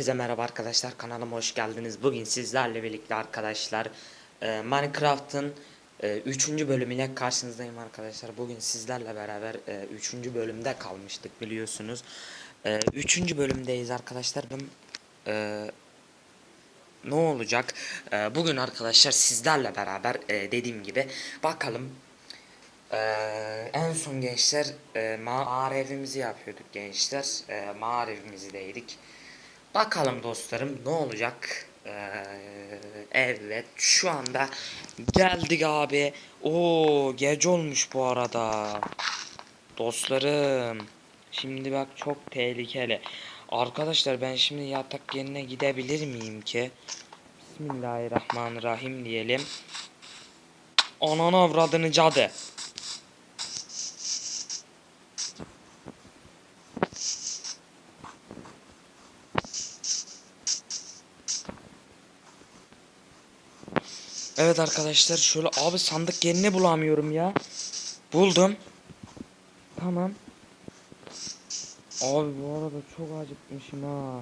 Herkese merhaba arkadaşlar kanalıma hoş geldiniz. Bugün sizlerle birlikte arkadaşlar e, Minecraft'ın 3. bölümüyle karşınızdayım arkadaşlar. Bugün sizlerle beraber 3. bölümde kalmıştık biliyorsunuz. 3. bölümdeyiz arkadaşlar. E, ne olacak? E, bugün arkadaşlar sizlerle beraber e, dediğim gibi bakalım ee, en son gençler e, mağara evimizi yapıyorduk gençler. E, mağara evimizdeydik. Bakalım dostlarım ne olacak? Ee, evet şu anda geldik abi. Oo gece olmuş bu arada. Dostlarım. Şimdi bak çok tehlikeli. Arkadaşlar ben şimdi yatak yerine gidebilir miyim ki? Bismillahirrahmanirrahim diyelim. Ananı avradını cadı. Evet arkadaşlar şöyle abi sandık yerini bulamıyorum ya. Buldum. Tamam. Abi bu arada çok acıkmışım ha.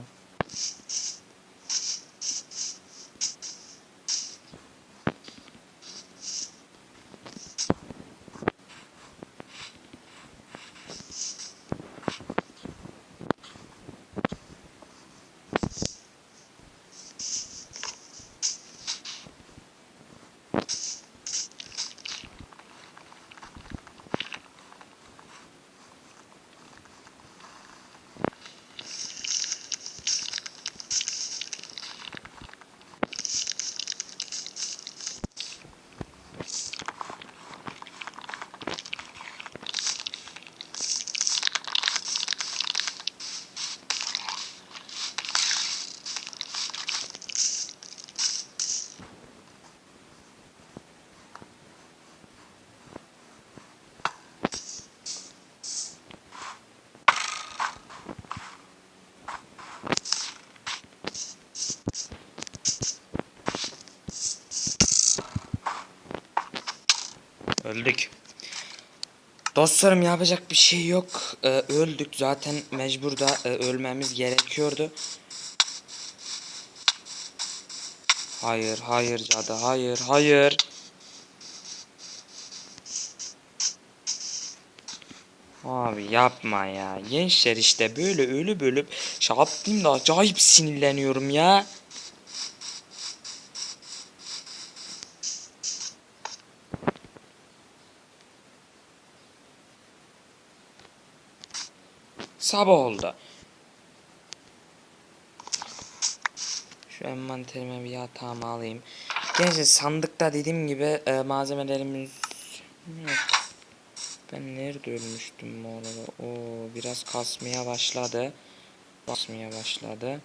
Öldük. Dostlarım yapacak bir şey yok. Ee, öldük zaten mecbur da e, ölmemiz gerekiyordu. Hayır, hayır cadı, hayır, hayır. Abi yapma ya. Gençler işte böyle ölü bölüp şey yaptığımda acayip sinirleniyorum ya. Sabah oldu. Şu envanterime bir yatağımı alayım. Gençler sandıkta dediğim gibi e, malzemelerimiz yok. Ben nerede ölmüştüm bu arada? Oo biraz kasmaya başladı. Basmaya başladı.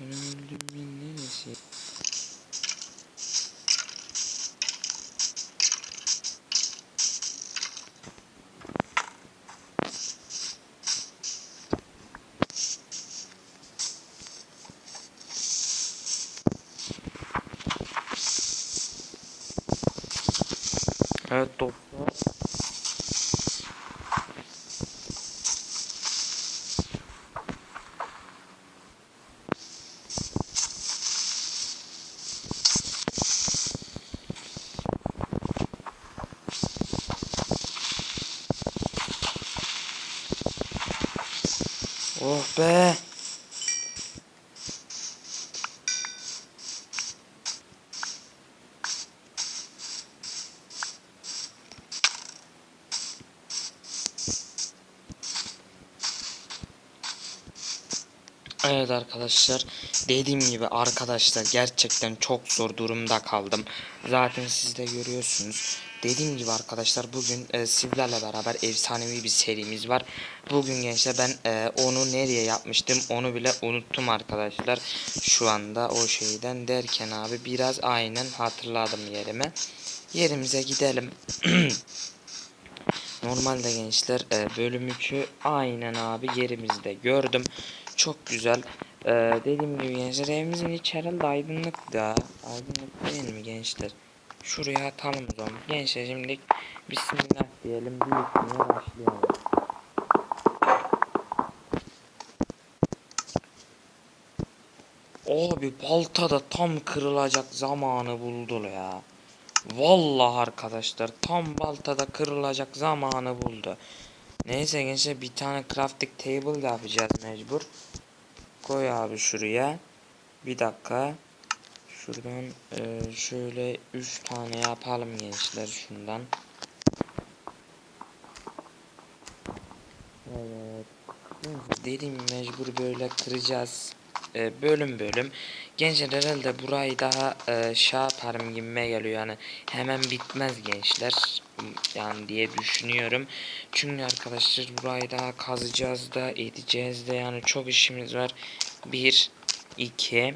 Ben öldüm neresi? Evet dostlar. Oh be. Evet arkadaşlar dediğim gibi arkadaşlar gerçekten çok zor durumda kaldım. Zaten siz de görüyorsunuz. Dediğim gibi arkadaşlar bugün e, sizlerle beraber efsanevi bir serimiz var. Bugün gençler ben e, onu nereye yapmıştım onu bile unuttum arkadaşlar. Şu anda o şeyden derken abi biraz aynen hatırladım yerime. Yerimize gidelim. Normalde gençler e, bölüm 3'ü aynen abi yerimizde gördüm. Çok güzel. Ee, dediğim gibi gençler evimizin iç herhalde aydınlık da. Aydınlık değil mi gençler? Şuraya atalım o zaman. Gençler şimdi bismillah diyelim. Yıkmaya başlayalım. Abi balta da tam kırılacak zamanı buldu ya. Vallahi arkadaşlar tam baltada kırılacak zamanı buldu. Neyse gençler bir tane crafting table yapacağız mecbur. Koy abi şuraya. Bir dakika. Şuradan e, şöyle 3 tane yapalım gençler şundan. Evet. Dediğim mecbur böyle kıracağız. E, bölüm bölüm. Gençler herhalde burayı daha e, şey yaparım gibime geliyor yani hemen bitmez gençler yani diye düşünüyorum. Çünkü arkadaşlar burayı daha kazacağız da edeceğiz de yani çok işimiz var. 1 2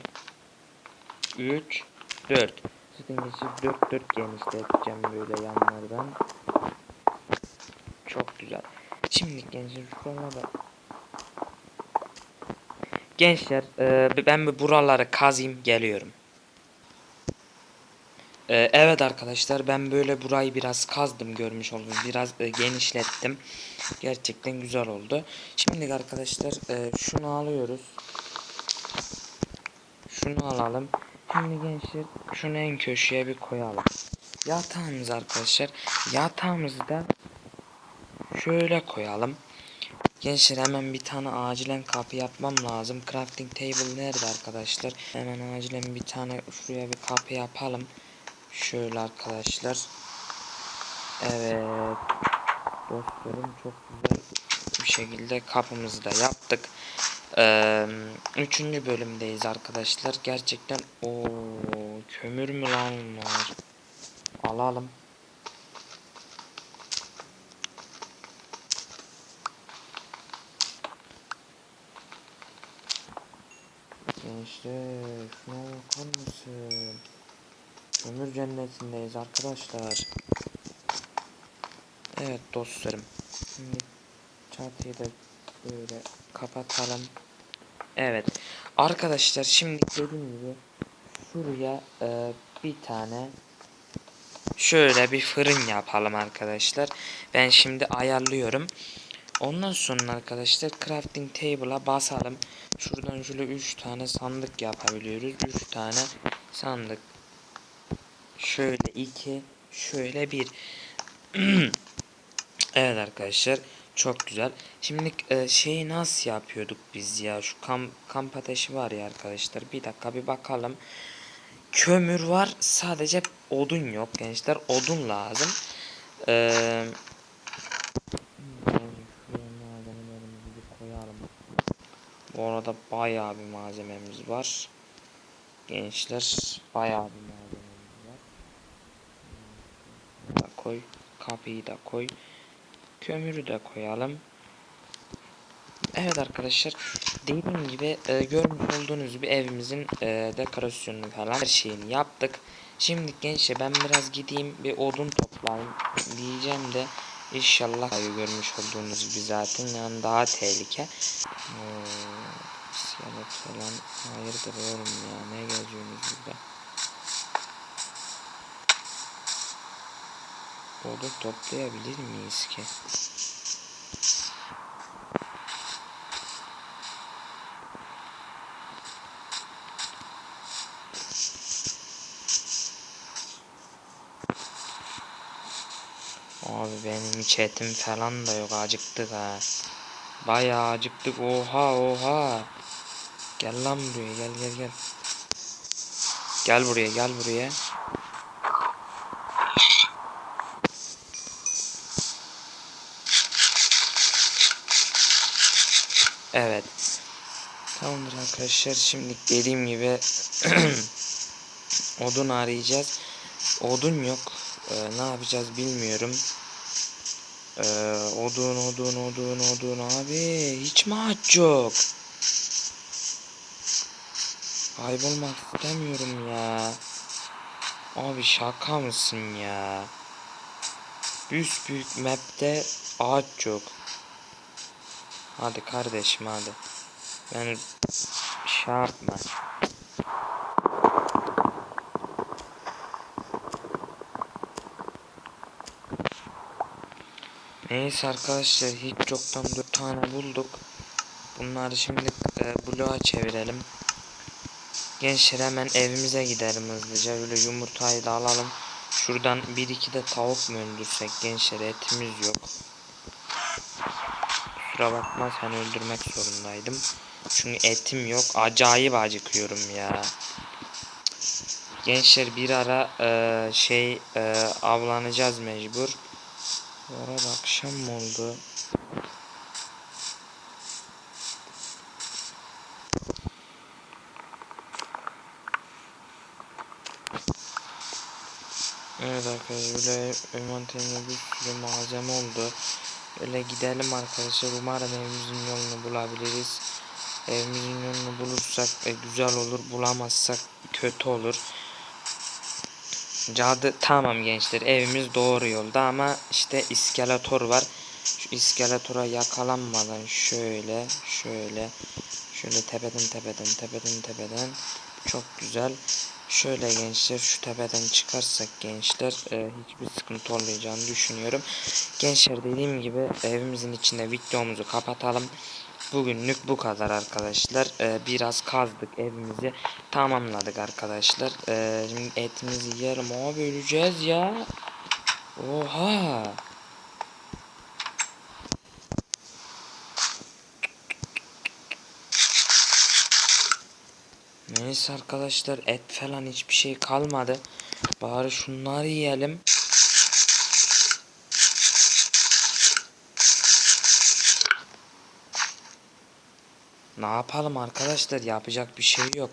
3 4 Zaten geçip 4 4 genişleteceğim böyle yanlardan. Çok güzel. Şimdi gençler şuralara Gençler e, ben bir buraları kazayım geliyorum. E, evet arkadaşlar ben böyle burayı biraz kazdım görmüş oldunuz. Biraz e, genişlettim. Gerçekten güzel oldu. Şimdi arkadaşlar e, şunu alıyoruz. Şunu alalım. Şimdi gençler şunu en köşeye bir koyalım. Yatağımız arkadaşlar. Yatağımızı da şöyle koyalım. Gençler hemen bir tane acilen kapı yapmam lazım. Crafting table nerede arkadaşlar? Hemen acilen bir tane şuraya bir kapı yapalım. Şöyle arkadaşlar. Evet. Dostlarım çok güzel bir şekilde kapımızı da yaptık. Üçüncü bölümdeyiz arkadaşlar. Gerçekten o kömür mü lan var? Alalım. Gençler şuna bakar mısın? Ömür cennetindeyiz arkadaşlar. Evet dostlarım. Şimdi çatıyı da böyle kapatalım. Evet. Arkadaşlar şimdi dediğim gibi şuraya e, bir tane şöyle bir fırın yapalım arkadaşlar. Ben şimdi ayarlıyorum. Ondan sonra arkadaşlar crafting table'a basalım. Şuradan şöyle 3 tane sandık yapabiliyoruz. 3 tane sandık. Şöyle 2, şöyle 1. evet arkadaşlar çok güzel. Şimdi e, şeyi nasıl yapıyorduk biz ya? Şu kamp, kamp ateşi var ya arkadaşlar. Bir dakika bir bakalım. Kömür var. Sadece odun yok gençler. Odun lazım. Eee Bu arada bayağı bir malzememiz var. Gençler bayağı bir malzememiz var. Da koy. Kapıyı da koy. Kömürü de koyalım. Evet arkadaşlar dediğim gibi e, görmüş olduğunuz gibi evimizin e, dekorasyonunu falan her şeyini yaptık. Şimdi gençler ben biraz gideyim bir odun toplayayım diyeceğim de İnşallah görmüş olduğunuz gibi zaten yani daha tehlike. Ee, falan hayırdır oğlum ya ne geziyorsunuz burada? Odun toplayabilir miyiz ki? Abi benim etim falan da yok acıktık ha. Bayağı acıktık oha oha. Gel lan buraya gel gel gel. Gel buraya gel buraya. Evet. Tamamdır arkadaşlar şimdi dediğim gibi odun arayacağız. Odun yok. Ee, ne yapacağız bilmiyorum. Ee, odun odun odun odun abi hiç mi aç yok? Kaybolmak istemiyorum ya. Abi şaka mısın ya? Büyük büyük map'te ağaç yok. Hadi kardeşim hadi. Yani şey yapma. Neyse arkadaşlar hiç yoktan 4 tane bulduk. Bunları şimdi e, bloğa çevirelim. Gençler hemen evimize gidelim hızlıca. Böyle yumurtayı da alalım. Şuradan bir iki de tavuk mu öldürsek gençler etimiz yok. Kusura bakma sen öldürmek zorundaydım. Çünkü etim yok. Acayip acıkıyorum ya. Gençler bir ara e, şey e, avlanacağız mecbur. Bu akşam mı oldu? Evet arkadaşlar böyle envanterinde bir sürü malzeme oldu. Öyle gidelim arkadaşlar. Umarım evimizin yolunu bulabiliriz. Evimizin yolunu bulursak e, güzel olur. Bulamazsak kötü olur. Cadı tamam gençler evimiz doğru yolda ama işte iskeletor var. Şu iskeletora yakalanmadan şöyle şöyle şöyle tepeden tepeden tepeden tepeden çok güzel. Şöyle gençler şu tepeden çıkarsak gençler e, hiçbir sıkıntı olmayacağını düşünüyorum. Gençler dediğim gibi evimizin içinde videomuzu kapatalım. Bugünlük bu kadar arkadaşlar. E, biraz kazdık evimizi tamamladık arkadaşlar. E, şimdi etimizi yiyelim. Abi öleceğiz ya. Oha. Neyse arkadaşlar et falan hiçbir şey kalmadı. Bari şunları yiyelim. Ne yapalım arkadaşlar yapacak bir şey yok.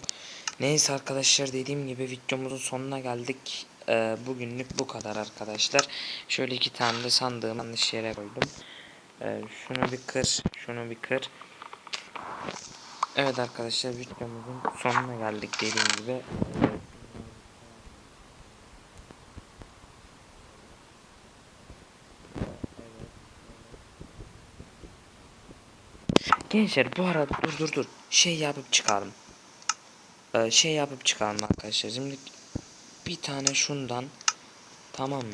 Neyse arkadaşlar dediğim gibi videomuzun sonuna geldik. Ee, bugünlük bu kadar arkadaşlar. Şöyle iki tane de sandığım yanlış yere koydum. Ee, şunu bir kır, şunu bir kır. Evet arkadaşlar videomuzun sonuna geldik dediğim gibi. Gençler bu arada dur dur dur şey yapıp çıkalım. Ee, şey yapıp çıkalım arkadaşlar. Şimdi bir tane şundan tamam mı?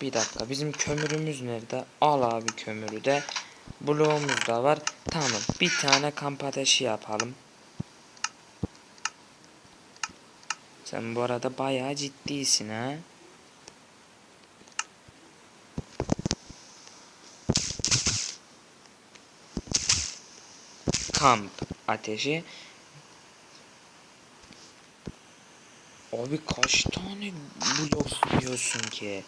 Bir dakika bizim kömürümüz nerede? Al abi kömürü de. Bloğumuz da var. Tamam. Bir tane kamp ateşi yapalım. Sen bu arada bayağı ciddisin ha. Kamp ateşi. Abi kaç tane blok diyorsun ki?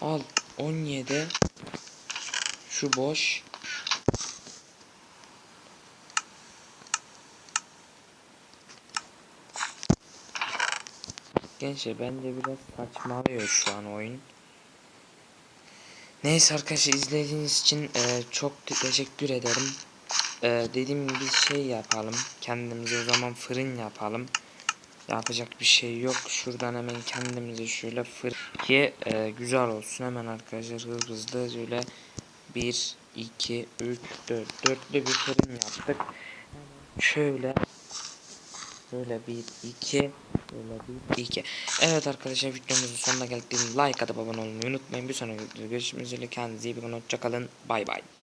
Al 17 şu boş. Gençler bence biraz saçmalıyor şu an oyun. Neyse arkadaşlar izlediğiniz için e, çok te- teşekkür ederim. E, dediğim gibi şey yapalım. Kendimize o zaman fırın yapalım. Yapacak bir şey yok. Şuradan hemen kendimize şöyle fır ki e, güzel olsun. Hemen arkadaşlar hızlı hızlı şöyle 1, 2, 3, 4. Dörtlü bir fırın yaptık. Şöyle Şöyle 1, 2, Şöyle 1, 2. Evet arkadaşlar videomuzun sonuna geldik. Like atıp abone olmayı unutmayın. Bir sonraki videoda görüşmek üzere. Kendinize iyi bakın. Hoşçakalın. Bay bay.